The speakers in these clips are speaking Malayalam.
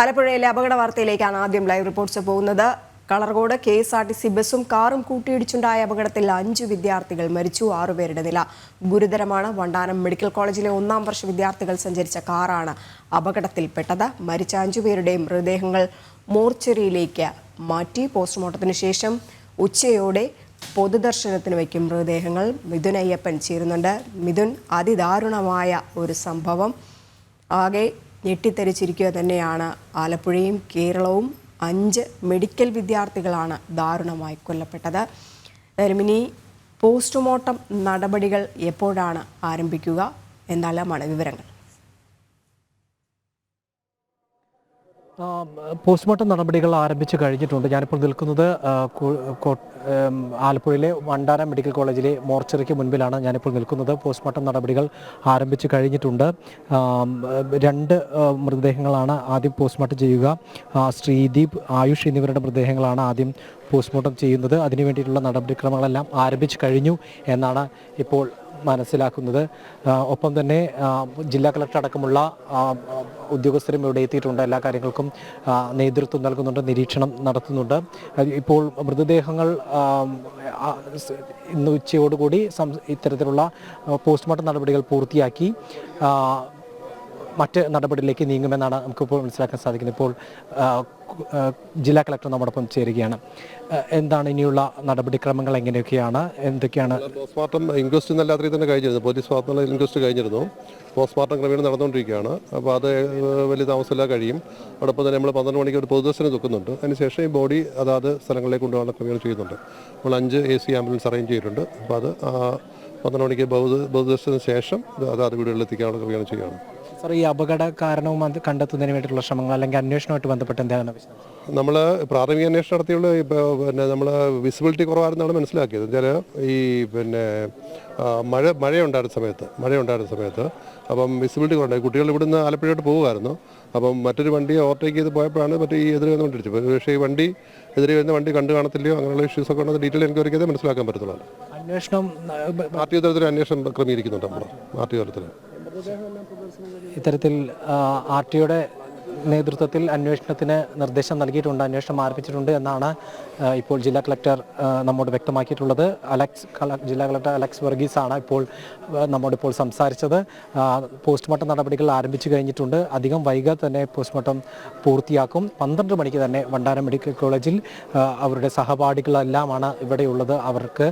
ആലപ്പുഴയിലെ അപകട വാർത്തയിലേക്കാണ് ആദ്യം ലൈവ് റിപ്പോർട്ട്സ് പോകുന്നത്. Kalarcode K S R T C ബസ്സും കാറും കൂട്ടിയിടിച്ചുണ്ടായ അപകടത്തിൽ അഞ്ച് വിദ്യാർത്ഥികൾ മരിച്ചു ആറുപേരുടെ നില. ഗുരുതരമാണ്. വണ്ടാനം മെഡിക്കൽ കോളേജിലെ ഒന്നാം വർഷ വിദ്യാർത്ഥികൾ സഞ്ചരിച്ച കാറാണ് അപകടത്തിൽപ്പെട്ടത്. മരിച്ച അഞ്ചുപേരുടെയും മൃതദേഹങ്ങൾ മോർച്ചറിയിലേക്ക് മാറ്റി. പോസ്റ്റ്മോർട്ടത്തിന് ശേഷം ഉച്ചയോടെ പൊതുദർശനത്തിന് വയ്ക്കും മൃതദേഹങ്ങൾ മിഥുൻ അയ്യപ്പൻ ചേരുന്നുണ്ട്. മിഥുൻ അതിദാരുണമായ ഒരു സംഭവം. ആകെ ഞെട്ടിത്തെറിച്ചിരിക്കുക തന്നെയാണ് ആലപ്പുഴയും കേരളവും. അഞ്ച് മെഡിക്കൽ വിദ്യാർത്ഥികളാണ് ദാരുണമായി കൊല്ലപ്പെട്ടത്. ഇനി പോസ്റ്റ്മോർട്ടം നടപടികൾ എപ്പോഴാണ് ആരംഭിക്കുക? എന്നാലാണ് വിവരങ്ങൾ. പോസ്റ്റ്മോർട്ടം നടപടികൾ ആരംഭിച്ചു കഴിഞ്ഞിട്ടുണ്ട്. ഞാനിപ്പോൾ നിൽക്കുന്നത് ആലപ്പുഴയിലെ വണ്ടാര മെഡിക്കൽ കോളേജിലെ മോർച്ചറിക്ക് മുൻപിലാണ് ഞാനിപ്പോൾ നിൽക്കുന്നത്. പോസ്റ്റ്മോർട്ടം നടപടികൾ ആരംഭിച്ചു കഴിഞ്ഞിട്ടുണ്ട്. രണ്ട് മൃതദേഹങ്ങളാണ് ആദ്യം പോസ്റ്റ്മോർട്ടം ചെയ്യുക. ശ്രീദീപ് ആയുഷ് എന്നിവരുടെ മൃതദേഹങ്ങളാണ് ആദ്യം പോസ്റ്റ്മോർട്ടം ചെയ്യുന്നത്. അതിനു വേണ്ടിയിട്ടുള്ള നടപടിക്രമങ്ങളെല്ലാം ആരംഭിച്ചു കഴിഞ്ഞു എന്നാണ് ഇപ്പോൾ മനസ്സിലാക്കുന്നത്. ഒപ്പം തന്നെ ജില്ലാ കളക്ടർ അടക്കമുള്ള ഉദ്യോഗസ്ഥരും ഇവിടെ എത്തിയിട്ടുണ്ട്. എല്ലാ കാര്യങ്ങൾക്കും നേതൃത്വം നൽകുന്നുണ്ട് നിരീക്ഷണം നടത്തുന്നുണ്ട്. ഇപ്പോൾ മൃതദേഹങ്ങൾ ഇന്ന് ഉച്ചയോടുകൂടി ഇത്തരത്തിലുള്ള പോസ്റ്റ്മോർട്ടം നടപടികൾ പൂർത്തിയാക്കി. മറ്റ് നടപടിയിലേക്ക് നീങ്ങുമെന്നാണ് നമുക്കിപ്പോൾ മനസ്സിലാക്കാൻ സാധിക്കുന്നത്. ഇപ്പോൾ ജില്ലാ കളക്ടർ നമ്മോടൊപ്പം ചേരുകയാണ്. എന്താണ് ഇനിയുള്ള നടപടിക്രമങ്ങൾ എങ്ങനെയൊക്കെയാണ്? എന്തൊക്കെയാണ്? പോസ്റ്റ്മോർട്ടം ഇൻക്വസ്റ്റ് ഇന്നലെ രാത്രി തന്നെ കഴിഞ്ഞിരുന്നു. പോലീസ് ഭാഗത്തുനിന്നുള്ള ഇൻക്വസ്റ്റ് കഴിഞ്ഞിരുന്നു. പോസ്റ്റ്മോർട്ടം ക്രമേണ നടന്നുകൊണ്ടിരിക്കുകയാണ്. അപ്പോൾ അത് വലിയ താമസമില്ല കഴിയും. അതോടൊപ്പം തന്നെ നമ്മൾ പന്ത്രണ്ട് മണിക്ക് ഒരു പൊതുദർശനം വെക്കുന്നുണ്ട്. അതിനുശേഷം ഈ ബോഡി അതാത് സ്ഥലങ്ങളിലേക്ക് കൊണ്ടുപോകാൻ ക്രമീകരണം ചെയ്യുന്നുണ്ട്. നമ്മൾ അഞ്ച് എ സി ആംബുലൻസ് അറേഞ്ച് ചെയ്തിട്ടുണ്ട്. അപ്പോൾ അത് പന്ത്രണ്ട് മണിക്ക് ബൗദ്ധ ബൗദ്ധദർശനത്തിന് ശേഷം അതാത് വീടുകളിൽ എത്തിക്കാനുള്ള ക്രമീകരണം ചെയ്യുകയാണ്. സാർ ഈ അപകട കാരണവും അത് കണ്ടെത്തുന്നതിന് വേണ്ടിയിട്ടുള്ള ശ്രമങ്ങൾ അല്ലെങ്കിൽ അന്വേഷണമായിട്ട് ബന്ധപ്പെട്ട് എന്താണ്? നമ്മൾ പ്രാഥമിക അന്വേഷണം നടത്തിയുള്ള ഇപ്പോൾ പിന്നെ നമ്മൾ വിസിബിലിറ്റി കുറവായിരുന്നാണ് മനസ്സിലാക്കിയത്. വെച്ചാൽ ഈ പിന്നെ മഴ മഴയുണ്ടായിരുന്ന സമയത്ത് മഴയുണ്ടായിരുന്ന സമയത്ത് അപ്പം വിസിബിലിറ്റി കുറവുണ്ടായി. കുട്ടികൾ ഇവിടുന്ന് ആലപ്പുഴയോട്ട് പോകുമായിരുന്നു. അപ്പം മറ്റൊരു വണ്ടി ഓവർടേക്ക് ചെയ്ത് പോയപ്പോഴാണ് മറ്റേ ഈ എതിരെ വന്നുകൊണ്ടിരിച്ചത് പക്ഷേ ഈ വണ്ടി എതിരെ വരുന്ന വണ്ടി കണ്ടു കാണത്തില്ലയോ? അങ്ങനെയുള്ള ഇഷ്യൂസ് ഒക്കെ ഉണ്ടെന്ന് ഡീറ്റെയിൽ എനിക്ക് ചെയ്തേ മനസ്സിലാക്കാൻ പറ്റത്തുള്ളൂ അന്വേഷണം പാർട്ടി ആർ ടി തലത്തിൽ അന്വേഷണം ക്രമീകരിക്കുന്നുണ്ട് നമ്മൾ ആർ ടി തലത്തിൽ ഇത്തരത്തിൽ ആർ ടിയുടെ നേതൃത്വത്തിൽ അന്വേഷണത്തിന് നിർദ്ദേശം നൽകിയിട്ടുണ്ട് അന്വേഷണം ആരംഭിച്ചിട്ടുണ്ട് എന്നാണ് ഇപ്പോൾ ജില്ലാ കളക്ടർ നമ്മോട് വ്യക്തമാക്കിയിട്ടുള്ളത്. അലക്സ് ജില്ലാ കളക്ടർ അലക്സ് വർഗീസ് ആണ് ഇപ്പോൾ നമ്മോടിപ്പോൾ സംസാരിച്ചത്. പോസ്റ്റ്മോർട്ടം നടപടികൾ ആരംഭിച്ചു കഴിഞ്ഞിട്ടുണ്ട്. അധികം വൈകാതെ തന്നെ പോസ്റ്റ്മോർട്ടം പൂർത്തിയാക്കും. പന്ത്രണ്ട് മണിക്ക് തന്നെ വണ്ടാനം മെഡിക്കൽ കോളേജിൽ അവരുടെ സഹപാഠികളെല്ലാമാണ് ഇവിടെയുള്ളത്. അവർക്ക്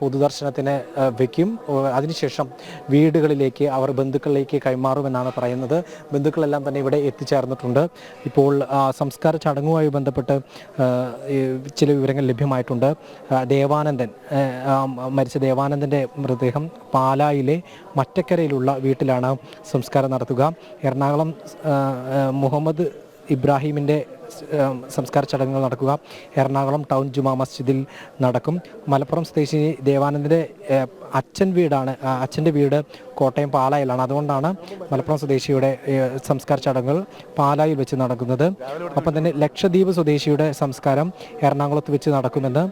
പൊതുദർശനത്തിന് വയ്ക്കും അതിനുശേഷം വീടുകളിലേക്ക് അവർ ബന്ധുക്കളിലേക്ക് കൈമാറുമെന്നാണ് പറയുന്നത്. ബന്ധുക്കളെല്ലാം തന്നെ ഇവിടെ എത്തിച്ചേർന്നിട്ടുണ്ട് ഇപ്പോൾ സംസ്കാര ചടങ്ങുമായി ബന്ധപ്പെട്ട് ചില വിവരങ്ങൾ ലഭ്യമായിട്ടുണ്ട്. ദേവാനന്ദൻ മരിച്ച ദേവാനന്ദന്റെ മൃതദേഹം പാലായിലെ മറ്റക്കരയിലുള്ള വീട്ടിലാണ് സംസ്കാരം നടത്തുക. എറണാകുളം മുഹമ്മദ് ഇബ്രാഹിമിന്റെ സംസ്കാര ചടങ്ങുകൾ നടക്കുക. എറണാകുളം ടൗൺ ജുമാ മസ്ജിദിൽ നടക്കും. മലപ്പുറം സ്വദേശി ദേവാനന്ദന്റെ അച്ഛൻ വീടാണ് അച്ഛന്റെ വീട് കോട്ടയം പാലായിലാണ്. അതുകൊണ്ടാണ് മലപ്പുറം സ്വദേശിയുടെ സംസ്കാര ചടങ്ങുകൾ പാലായിൽ വെച്ച് നടക്കുന്നത്. ഒപ്പം തന്നെ ലക്ഷദ്വീപ് സ്വദേശിയുടെ സംസ്കാരം എറണാകുളത്ത് വെച്ച് നടക്കുമെന്ന്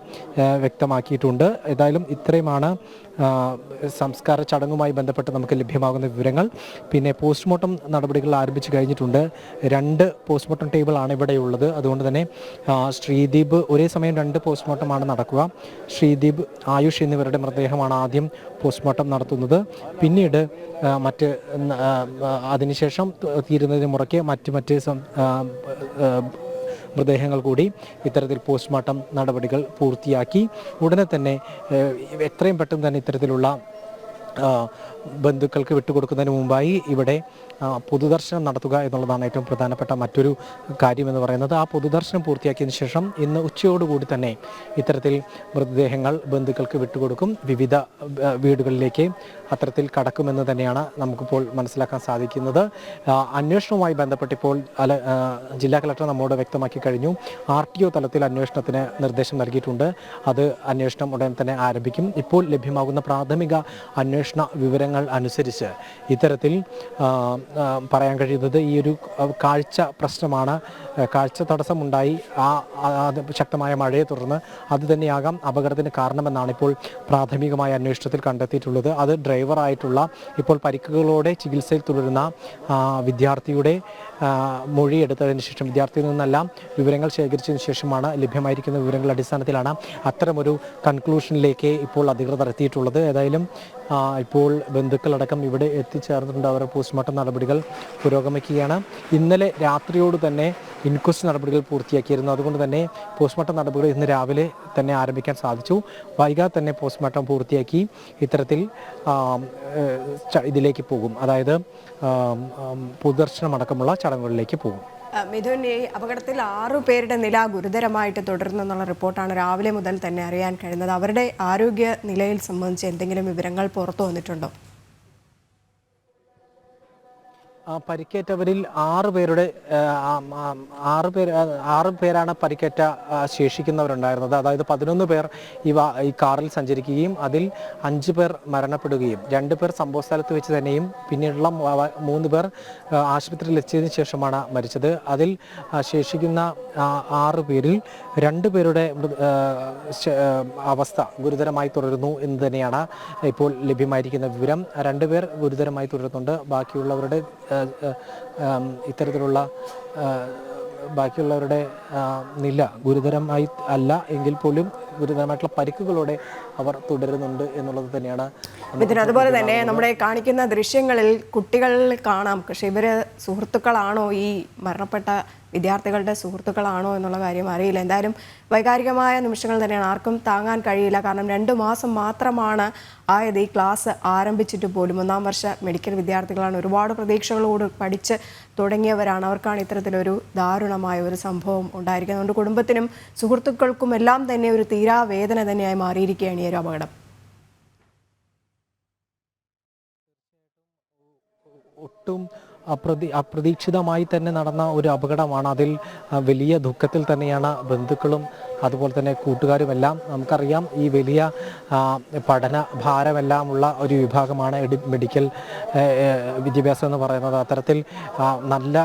വ്യക്തമാക്കിയിട്ടുണ്ട്. ഏതായാലും ഇത്രയുമാണ് സംസ്കാര ചടങ്ങുമായി ബന്ധപ്പെട്ട് നമുക്ക് ലഭ്യമാകുന്ന വിവരങ്ങൾ. പിന്നെ പോസ്റ്റ്മോർട്ടം നടപടികൾ ആരംഭിച്ചു കഴിഞ്ഞിട്ടുണ്ട്. രണ്ട് പോസ്റ്റ്മോർട്ടം ഇവിടെ ഉള്ളത് അതുകൊണ്ട് തന്നെ ശ്രീദീപ് ഒരേ സമയം രണ്ട് പോസ്റ്റ്മോർട്ടമാണ് നടക്കുക. ശ്രീദീപ് ആയുഷ് എന്നിവരുടെ മൃതദേഹമാണ് ആദ്യം പോസ്റ്റ്മോർട്ടം നടത്തുന്നത്. പിന്നീട് മറ്റ് അതിനുശേഷം തീരുന്നതിന് മുറയ്ക്ക് മറ്റ് മറ്റ് മൃതദേഹങ്ങൾ കൂടി ഇത്തരത്തിൽ പോസ്റ്റ്മോർട്ടം നടപടികൾ പൂർത്തിയാക്കി. ഉടനെ തന്നെ എത്രയും പെട്ടെന്ന് തന്നെ ഇത്തരത്തിലുള്ള ബന്ധുക്കൾക്ക് വിട്ടുകൊടുക്കുന്നതിന് മുമ്പായി ഇവിടെ പൊതുദർശനം നടത്തുക എന്നുള്ളതാണ് ഏറ്റവും പ്രധാനപ്പെട്ട മറ്റൊരു കാര്യമെന്ന് പറയുന്നത്. ആ പൊതുദർശനം പൂർത്തിയാക്കിയതിന് ശേഷം ഇന്ന് ഉച്ചയോടുകൂടി തന്നെ ഇത്തരത്തിൽ മൃതദേഹങ്ങൾ ബന്ധുക്കൾക്ക് വിട്ടുകൊടുക്കും. വിവിധ വീടുകളിലേക്ക് അത്തരത്തിൽ കടക്കുമെന്ന് തന്നെയാണ് നമുക്കിപ്പോൾ മനസ്സിലാക്കാൻ സാധിക്കുന്നത്. അന്വേഷണവുമായി ബന്ധപ്പെട്ടിപ്പോൾ അല ജില്ലാ കളക്ടർ നമ്മോട് വ്യക്തമാക്കി കഴിഞ്ഞു. ആർ ടി ഒ തലത്തിൽ അന്വേഷണത്തിന് നിർദ്ദേശം നൽകിയിട്ടുണ്ട്. അത് അന്വേഷണം ഉടൻ തന്നെ ആരംഭിക്കും. ഇപ്പോൾ ലഭ്യമാകുന്ന പ്രാഥമിക അന്വേഷണം അന്വേഷണ വിവരങ്ങൾ അനുസരിച്ച് ഇത്തരത്തിൽ പറയാൻ കഴിയുന്നത് ഈ ഒരു കാഴ്ച പ്രശ്നമാണ്. കാഴ്ച തടസ്സമുണ്ടായി. ആ ശക്തമായ മഴയെ തുടർന്ന് അത് തന്നെയാകാം അപകടത്തിന് കാരണമെന്നാണ് ഇപ്പോൾ പ്രാഥമികമായ അന്വേഷണത്തിൽ കണ്ടെത്തിയിട്ടുള്ളത്. അത് ഡ്രൈവറായിട്ടുള്ള ഇപ്പോൾ പരിക്കുകളോടെ ചികിത്സയിൽ തുടരുന്ന വിദ്യാർത്ഥിയുടെ മൊഴി എടുത്തതിന് ശേഷം വിദ്യാർത്ഥിയിൽ നിന്നെല്ലാം വിവരങ്ങൾ ശേഖരിച്ചതിന് ശേഷമാണ് ലഭ്യമായിരിക്കുന്ന വിവരങ്ങളുടെ അടിസ്ഥാനത്തിലാണ് അത്തരമൊരു കൺക്ലൂഷനിലേക്ക് ഇപ്പോൾ അധികൃതർ എത്തിയിട്ടുള്ളത്. ഏതായാലും ഇപ്പോൾ ബന്ധുക്കളടക്കം ഇവിടെ എത്തിച്ചേർന്നിട്ടുണ്ട് അവരുടെ പോസ്റ്റ്മോർട്ടം നടപടികൾ പുരോഗമിക്കുകയാണ്. ഇന്നലെ രാത്രിയോട് തന്നെ ഇൻക്വസ്റ്റ് നടപടികൾ പൂർത്തിയാക്കിയിരുന്നു. അതുകൊണ്ട് തന്നെ പോസ്റ്റ്മോർട്ടം നടപടികൾ ഇന്ന് രാവിലെ തന്നെ ആരംഭിക്കാൻ സാധിച്ചു. വൈകാതെ തന്നെ പോസ്റ്റ്മോർട്ടം പൂർത്തിയാക്കി ഇത്തരത്തിൽ ഇതിലേക്ക് പോകും. അതായത് പൊതുദർശനമടക്കമുള്ള ചടങ്ങുകളിലേക്ക് പോകും. മിഥുൻ ഈ അപകടത്തിൽ ആറു പേരുടെ നില ഗുരുതരമായിട്ട് തുടരുന്നെന്നുള്ള റിപ്പോർട്ടാണ് രാവിലെ മുതൽ തന്നെ അറിയാൻ കഴിയുന്നത്. അവരുടെ ആരോഗ്യ നിലയിൽ സംബന്ധിച്ച് എന്തെങ്കിലും വിവരങ്ങൾ പുറത്തു വന്നിട്ടുണ്ടോ? പരിക്കേറ്റവരിൽ ആറ് പേരുടെ ആറ് പേര് ആറു പേരാണ് പരിക്കേറ്റ ശേഷിക്കുന്നവരുണ്ടായിരുന്നത്. അതായത് പതിനൊന്ന് പേർ ഇവ ഈ കാറിൽ സഞ്ചരിക്കുകയും അതിൽ അഞ്ച് പേർ മരണപ്പെടുകയും രണ്ട് പേർ സംഭവ സ്ഥലത്ത് വെച്ച് തന്നെയും പിന്നീടുള്ള മൂന്ന് പേർ ആശുപത്രിയിൽ എത്തിയതിനു ശേഷമാണ് മരിച്ചത്. അതിൽ ശേഷിക്കുന്ന ആറ് പേരിൽ രണ്ട് പേരുടെ അവസ്ഥ ഗുരുതരമായി തുടരുന്നു എന്ന് തന്നെയാണ് ഇപ്പോൾ ലഭ്യമായിരിക്കുന്ന വിവരം. രണ്ടുപേർ ഗുരുതരമായി തുടരുന്നുണ്ട്. ബാക്കിയുള്ളവരുടെ ഇത്തരത്തിലുള്ള ബാക്കിയുള്ളവരുടെ നില ഗുരുതരമായി അല്ല എങ്കിൽ പോലും ഗുരുതരമായിട്ടുള്ള പരിക്കുകളോടെ അവർ തുടരുന്നുണ്ട് എന്നുള്ളത് തന്നെയാണ് മിഥുൻ അതുപോലെ തന്നെ നമ്മുടെ കാണിക്കുന്ന ദൃശ്യങ്ങളിൽ കുട്ടികൾ കാണാം. പക്ഷേ ഇവർ സുഹൃത്തുക്കളാണോ? ഈ മരണപ്പെട്ട വിദ്യാർത്ഥികളുടെ സുഹൃത്തുക്കളാണോ എന്നുള്ള കാര്യം അറിയില്ല. എന്തായാലും വൈകാരികമായ നിമിഷങ്ങൾ തന്നെയാണ്. ആർക്കും താങ്ങാൻ കഴിയില്ല. കാരണം രണ്ട് മാസം മാത്രമാണ് ആയത്. ഈ ക്ലാസ് ആരംഭിച്ചിട്ട് പോലും ഒന്നാം വർഷ മെഡിക്കൽ വിദ്യാർത്ഥികളാണ്. ഒരുപാട് പ്രതീക്ഷകളോട് പഠിച്ച് തുടങ്ങിയവരാണ്. അവർക്കാണ് ഇത്തരത്തിലൊരു ദാരുണമായ ഒരു സംഭവം ഉണ്ടായിരിക്കുന്നത്. അതുകൊണ്ട് കുടുംബത്തിനും സുഹൃത്തുക്കൾക്കും എല്ലാം തന്നെ ഒരു തീരാവേദന തന്നെയായി മാറിയിരിക്കുകയാണ് ഈ ഒരു അപകടം. ഒട്ടും അപ്രതി അപ്രതീക്ഷിതമായി തന്നെ നടന്ന ഒരു അപകടമാണ്. അതിൽ വലിയ ദുഃഖത്തിൽ തന്നെയാണ് ബന്ധുക്കളും അതുപോലെ തന്നെ കൂട്ടുകാരുമെല്ലാം. നമുക്കറിയാം ഈ വലിയ പഠന ഭാരമെല്ലാമുള്ള ഒരു വിഭാഗമാണ് മെഡിക്കൽ വിദ്യാഭ്യാസം എന്ന് പറയുന്നത്. അത്തരത്തിൽ നല്ല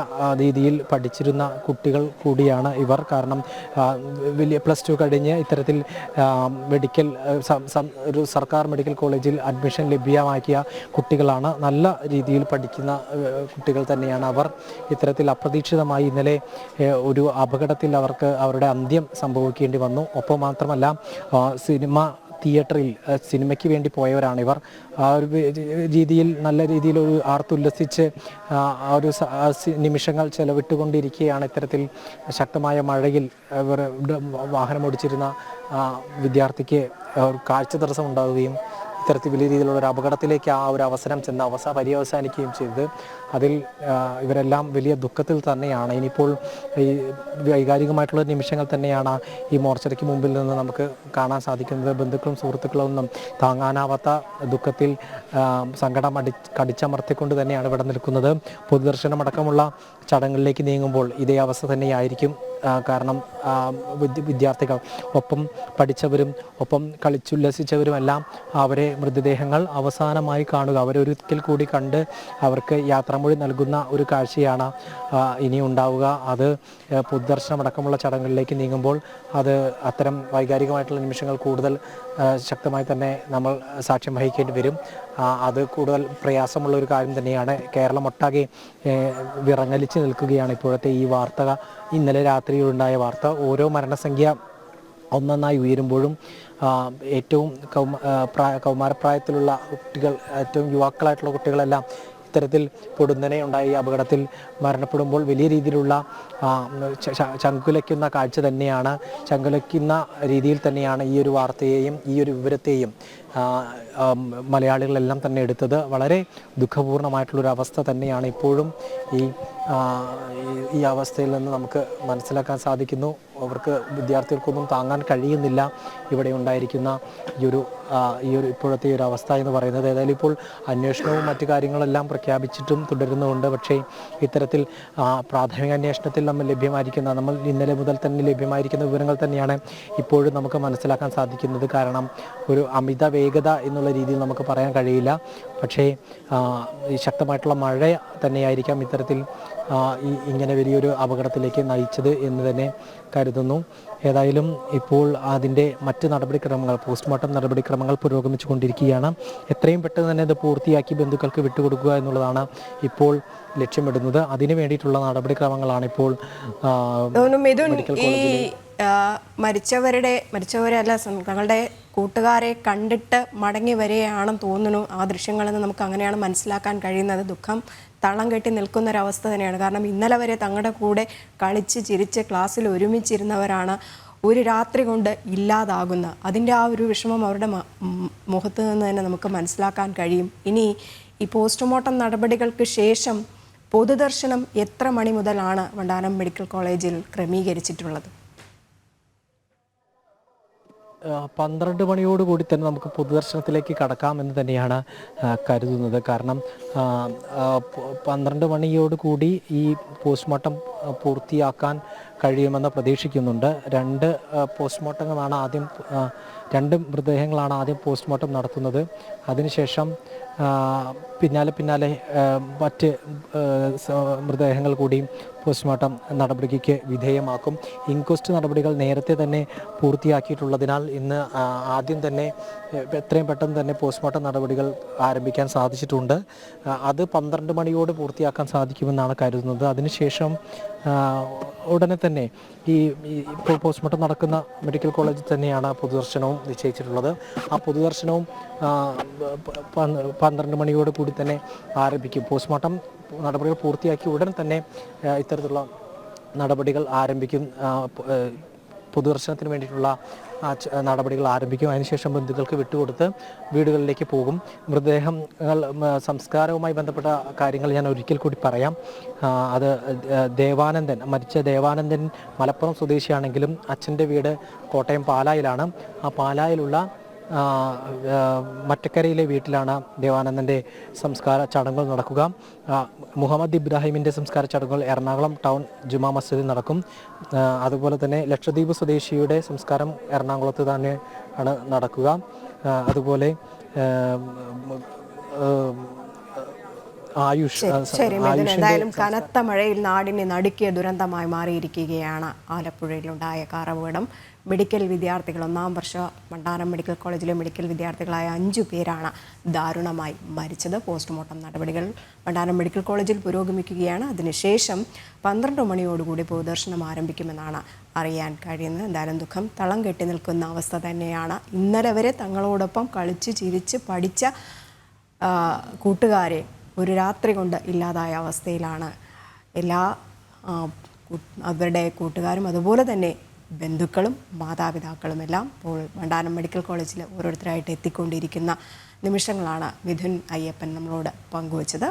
രീതിയിൽ പഠിച്ചിരുന്ന കുട്ടികൾ കൂടിയാണ് ഇവർ. കാരണം വലിയ പ്ലസ് ടു കഴിഞ്ഞ് ഇത്തരത്തിൽ മെഡിക്കൽ ഒരു സർക്കാർ മെഡിക്കൽ കോളേജിൽ അഡ്മിഷൻ ലഭ്യമാക്കിയ കുട്ടികളാണ് നല്ല രീതിയിൽ പഠിക്കുന്ന ഏഹ്, കുട്ടികൾ തന്നെയാണ് അവർ ഇത്തരത്തിൽ അപ്രതീക്ഷിതമായി ഇന്നലെ ഒരു അപകടത്തിൽ അവർക്ക് അവരുടെ അന്ത്യം സംഭവിക്കേണ്ടി വന്നു. ഒപ്പം മാത്രമല്ല സിനിമ തിയേറ്ററിൽ സിനിമയ്ക്ക് വേണ്ടി പോയവരാണ് ഇവർ. ആ ഒരു രീതിയിൽ നല്ല രീതിയിൽ ഒരു ആർത്തുല്ലസിച്ച് ആ ഒരു നിമിഷങ്ങൾ ചെലവിട്ടുകൊണ്ടിരിക്കുകയാണ് ഇത്തരത്തിൽ ശക്തമായ മഴയിൽ വാഹനം ഓടിച്ചിരുന്ന വിദ്യാർത്ഥിക്ക് കാഴ്ച തടസ്സം ഉണ്ടാവുകയും ഇത്തരത്തിൽ വലിയ രീതിയിലുള്ള ഒരു അപകടത്തിലേക്ക് ആ ഒരു അവസരം ചെന്ന് അവസ പര്യവസാനിക്കുകയും ചെയ്തത്. അതിൽ ഇവരെല്ലാം വലിയ ദുഃഖത്തിൽ തന്നെയാണ്. ഇനിയിപ്പോൾ ഈ വൈകാരികമായിട്ടുള്ള നിമിഷങ്ങൾ തന്നെയാണ് ഈ മോർച്ചറിക്ക് മുമ്പിൽ നിന്ന് നമുക്ക് കാണാൻ സാധിക്കുന്നത്. ബന്ധുക്കളും സുഹൃത്തുക്കളും ഒന്നും താങ്ങാനാവാത്ത ദുഃഖത്തിൽ സങ്കടം അടി കടിച്ചമർത്തിക്കൊണ്ട് തന്നെയാണ് ഇവിടെ നിൽക്കുന്നത്. പൊതുദർശനമടക്കമുള്ള ചടങ്ങുകളിലേക്ക് നീങ്ങുമ്പോൾ ഇതേ അവസ്ഥ തന്നെയായിരിക്കും. കാരണം വിദ്യാർത്ഥികൾ. ഒപ്പം പഠിച്ചവരും ഒപ്പം കളിച്ചുല്ലസിച്ചവരുമെല്ലാം അവരെ മൃതദേഹങ്ങൾ അവസാനമായി കാണുക. അവരൊരിക്കൽ കൂടി കണ്ട് അവർക്ക് യാത്രാമൊഴി നൽകുന്ന ഒരു കാഴ്ചയാണ് ഇനി ഉണ്ടാവുക. അത് പൊതുദർശനമടക്കമുള്ള ചടങ്ങുകളിലേക്ക് നീങ്ങുമ്പോൾ അത് അത്തരം വൈകാരികമായിട്ടുള്ള നിമിഷങ്ങൾ കൂടുതൽ ശക്തമായി തന്നെ നമ്മൾ സാക്ഷ്യം വഹിക്കേണ്ടി വരും. അത് കൂടുതൽ പ്രയാസമുള്ള ഒരു കാര്യം തന്നെയാണ്. കേരളം ഒട്ടാകെ വിറങ്ങലിച്ച് നിൽക്കുകയാണ് ഇപ്പോഴത്തെ ഈ വാർത്ത ഇന്നലെ രാത്രിയിലുണ്ടായ വാർത്ത ഓരോ മരണസംഖ്യ ഒന്നൊന്നായി ഉയരുമ്പോഴും ഏറ്റവും കൗമാ കൗമാരപ്രായത്തിലുള്ള കുട്ടികൾ ഏറ്റവും യുവാക്കളായിട്ടുള്ള കുട്ടികളെല്ലാം ഇത്തരത്തിൽ പൊടുന്നനെ ഉണ്ടായി അപകടത്തിൽ മരണപ്പെടുമ്പോൾ വലിയ രീതിയിലുള്ള ചങ്കുലയ്ക്കുന്ന കാഴ്ച തന്നെയാണ് ചങ്കുലയ്ക്കുന്ന രീതിയിൽ തന്നെയാണ് ഈ ഒരു വാർത്തയെയും ഈ ഒരു വിവരത്തെയും മലയാളികളെല്ലാം തന്നെ എടുത്തത്. വളരെ ദുഃഖപൂർണമായിട്ടുള്ളൊരു അവസ്ഥ തന്നെയാണ് ഇപ്പോഴും ഈ ഈ- അവസ്ഥയിൽ നിന്ന് നമുക്ക് മനസ്സിലാക്കാൻ സാധിക്കുന്നു. അവർക്ക് വിദ്യാർത്ഥികൾക്കൊന്നും താങ്ങാൻ കഴിയുന്നില്ല. ഇവിടെ ഉണ്ടായിരിക്കുന്ന ഈ ഒരു ഈ ഒരു ഇപ്പോഴത്തെ ഒരു അവസ്ഥ എന്ന് പറയുന്നത് ഏതായാലും ഇപ്പോൾ അന്വേഷണവും മറ്റു കാര്യങ്ങളെല്ലാം പ്രഖ്യാപിച്ചിട്ടും തുടരുന്നുണ്ട്. പക്ഷേ ഇത്തരത്തിൽ പ്രാഥമിക അന്വേഷണത്തിൽ നമ്മൾ ലഭ്യമായിരിക്കുന്ന നമ്മൾ ഇന്നലെ മുതൽ തന്നെ ലഭ്യമായിരിക്കുന്ന വിവരങ്ങൾ തന്നെയാണ് ഇപ്പോഴും നമുക്ക് മനസ്സിലാക്കാൻ സാധിക്കുന്നത്. കാരണം ഒരു അമിത വേഗത എന്നുള്ള രീതിയിൽ നമുക്ക് പറയാൻ കഴിയില്ല. പക്ഷേ ശക്തമായിട്ടുള്ള മഴ തന്നെയായിരിക്കാം ഇത്തരത്തിൽ ഇങ്ങനെ വലിയൊരു അപകടത്തിലേക്ക് നയിച്ചത് എന്ന് തന്നെ കരുതുന്നു. ഏതായാലും ഇപ്പോൾ അതിന്റെ മറ്റ് നടപടിക്രമങ്ങൾ പോസ്റ്റ്മോർട്ടം നടപടിക്രമങ്ങൾ പുരോഗമിച്ചു കൊണ്ടിരിക്കുകയാണ് എത്രയും പെട്ടെന്ന് തന്നെ ഇത് പൂർത്തിയാക്കി ബന്ധുക്കൾക്ക് വിട്ടുകൊടുക്കുക എന്നുള്ളതാണ് ഇപ്പോൾ ലക്ഷ്യമിടുന്നത്. അതിനു വേണ്ടിയിട്ടുള്ള നടപടിക്രമങ്ങളാണ് ഇപ്പോൾ മെഡിക്കൽ മരിച്ചവരുടെ മരിച്ചവരല്ല തങ്ങളുടെ കൂട്ടുകാരെ കണ്ടിട്ട് മടങ്ങി വരികയാണെന്ന് തോന്നുന്നു. ആ ദൃശ്യങ്ങളിൽ നിന്ന് നമുക്ക് അങ്ങനെയാണ് മനസ്സിലാക്കാൻ കഴിയുന്നത്. ദുഃഖം തളം കെട്ടി നിൽക്കുന്ന ഒരവസ്ഥ തന്നെയാണ്. കാരണം ഇന്നലെ വരെ തങ്ങളുടെ കൂടെ കളിച്ച് ചിരിച്ച് ക്ലാസ്സിൽ ഒരുമിച്ചിരുന്നവരാണ് ഒരു രാത്രി കൊണ്ട് ഇല്ലാതാകുന്ന. അതിന്റെ ആ ഒരു വിഷമം അവരുടെ മുഖത്ത് നിന്ന് തന്നെ നമുക്ക് മനസ്സിലാക്കാൻ കഴിയും. ഇനി ഈ പോസ്റ്റ്മോർട്ടം നടപടികൾക്ക് ശേഷം പൊതുദർശനം എത്ര മണി മുതലാണ് വണ്ടാനം മെഡിക്കൽ കോളേജിൽ ക്രമീകരിച്ചിട്ടുള്ളത്? പന്ത്രണ്ട് മണിയോട് കൂടി തന്നെ നമുക്ക് പൊതുദർശനത്തിലേക്ക് കടക്കാമെന്ന് തന്നെയാണ് കരുതുന്നത്. കാരണം പന്ത്രണ്ട് മണിയോട് കൂടി ഈ പോസ്റ്റ്മോർട്ടം പൂർത്തിയാക്കാൻ കഴിയുമെന്ന് പ്രതീക്ഷിക്കുന്നുണ്ട്. രണ്ട് പോസ്റ്റ്മോർട്ടങ്ങളാണ് ആദ്യം രണ്ട് മൃതദേഹങ്ങളാണ് ആദ്യം പോസ്റ്റ്മോർട്ടം നടത്തുന്നത്. അതിനുശേഷം പിന്നാലെ പിന്നാലെ മറ്റ് മൃതദേഹങ്ങൾ കൂടിയും പോസ്റ്റ്മോർട്ടം നടപടിക്ക് വിധേയമാക്കും. ഇൻക്വസ്റ്റ് നടപടികൾ നേരത്തെ തന്നെ പൂർത്തിയാക്കിയിട്ടുള്ളതിനാൽ ഇന്ന് ആദ്യം തന്നെ എത്രയും പെട്ടെന്ന് തന്നെ പോസ്റ്റ്മോർട്ടം നടപടികൾ ആരംഭിക്കാൻ സാധിച്ചിട്ടുണ്ട്. അത് പന്ത്രണ്ട് മണിയോട് പൂർത്തിയാക്കാൻ സാധിക്കുമെന്നാണ് കരുതുന്നത്. അതിനുശേഷം ഉടനെ തന്നെ ഈ ഇപ്പോൾ പോസ്റ്റ്മോർട്ടം നടക്കുന്ന മെഡിക്കൽ കോളേജിൽ തന്നെയാണ് പൊതുദർശനവും നിശ്ചയിച്ചിട്ടുള്ളത്. ആ പൊതുദർശനവും പന്ത്രണ്ട് മണിയോട് കൂടി തന്നെ ആരംഭിക്കും. പോസ്റ്റ്മോർട്ടം നടപടികൾ പൂർത്തിയാക്കി ഉടൻ തന്നെ ഇത്തരത്തിലുള്ള നടപടികൾ ആരംഭിക്കും. പൊതുദർശനത്തിന് വേണ്ടിയിട്ടുള്ള ആ നടപടികൾ ആരംഭിക്കും. അതിനുശേഷം ബന്ധുക്കൾക്ക് വിട്ടുകൊടുത്ത് വീടുകളിലേക്ക് പോകും. മൃതദേഹങ്ങൾ സംസ്കാരവുമായി ബന്ധപ്പെട്ട കാര്യങ്ങൾ ഞാൻ ഒരിക്കൽ കൂടി പറയാം. അത് ദേവാനന്ദൻ മരിച്ച ദേവാനന്ദൻ മലപ്പുറം സ്വദേശിയാണെങ്കിലും അച്ഛന്റെ വീട് കോട്ടയം പാലായിലാണ്. ആ പാലായിലുള്ള മറ്റക്കരയിലെ വീട്ടിലാണ് ദേവാനന്ദന്റെ സംസ്കാര ചടങ്ങുകൾ നടക്കുക. മുഹമ്മദ് ഇബ്രാഹിമിന്റെ സംസ്കാര ചടങ്ങുകൾ എറണാകുളം ടൗൺ ജുമാ മസ്ജിദിൽ നടക്കും. അതുപോലെ തന്നെ ലക്ഷദ്വീപ് സ്വദേശിയുടെ സംസ്കാരം എറണാകുളത്ത് തന്നെ ആണ് നടക്കുക. അതുപോലെ ആയുഷ് ശരി എന്തായാലും കനത്ത മഴയിൽ നാടിനെ നടുക്കിയ ദുരന്തമായി മാറിയിരിക്കുകയാണ് ആലപ്പുഴയിലുണ്ടായ കാറപകടം. മെഡിക്കൽ വിദ്യാർത്ഥികൾ ഒന്നാം വർഷ മണ്ടാനം മെഡിക്കൽ കോളേജിലെ മെഡിക്കൽ വിദ്യാർത്ഥികളായ അഞ്ചു പേരാണ് ദാരുണമായി മരിച്ചത്. പോസ്റ്റ്മോർട്ടം നടപടികൾ മണ്ടാനം മെഡിക്കൽ കോളേജിൽ പുരോഗമിക്കുകയാണ്. അതിനുശേഷം പന്ത്രണ്ട് മണിയോടുകൂടി പൊതുദർശനം ആരംഭിക്കുമെന്നാണ് അറിയാൻ കഴിയുന്നത്. എന്തായാലും ദുഃഖം തളം കെട്ടി നിൽക്കുന്ന അവസ്ഥ തന്നെയാണ്. ഇന്നലെ വരെ തങ്ങളോടൊപ്പം കളിച്ച് ചിരിച്ച് പഠിച്ച കൂട്ടുകാരെ ഒരു രാത്രി കൊണ്ട് ഇല്ലാതായ അവസ്ഥയിലാണ് എല്ലാ അവരുടെ കൂട്ടുകാരും അതുപോലെ തന്നെ ബന്ധുക്കളും മാതാപിതാക്കളും എല്ലാം ഇപ്പോൾ മണ്ടാനം മെഡിക്കൽ കോളേജിൽ ഓരോരുത്തരായിട്ട് എത്തിക്കൊണ്ടിരിക്കുന്ന നിമിഷങ്ങളാണ് മിഥുൻ അയ്യപ്പൻ നമ്മളോട് പങ്കുവച്ചത്.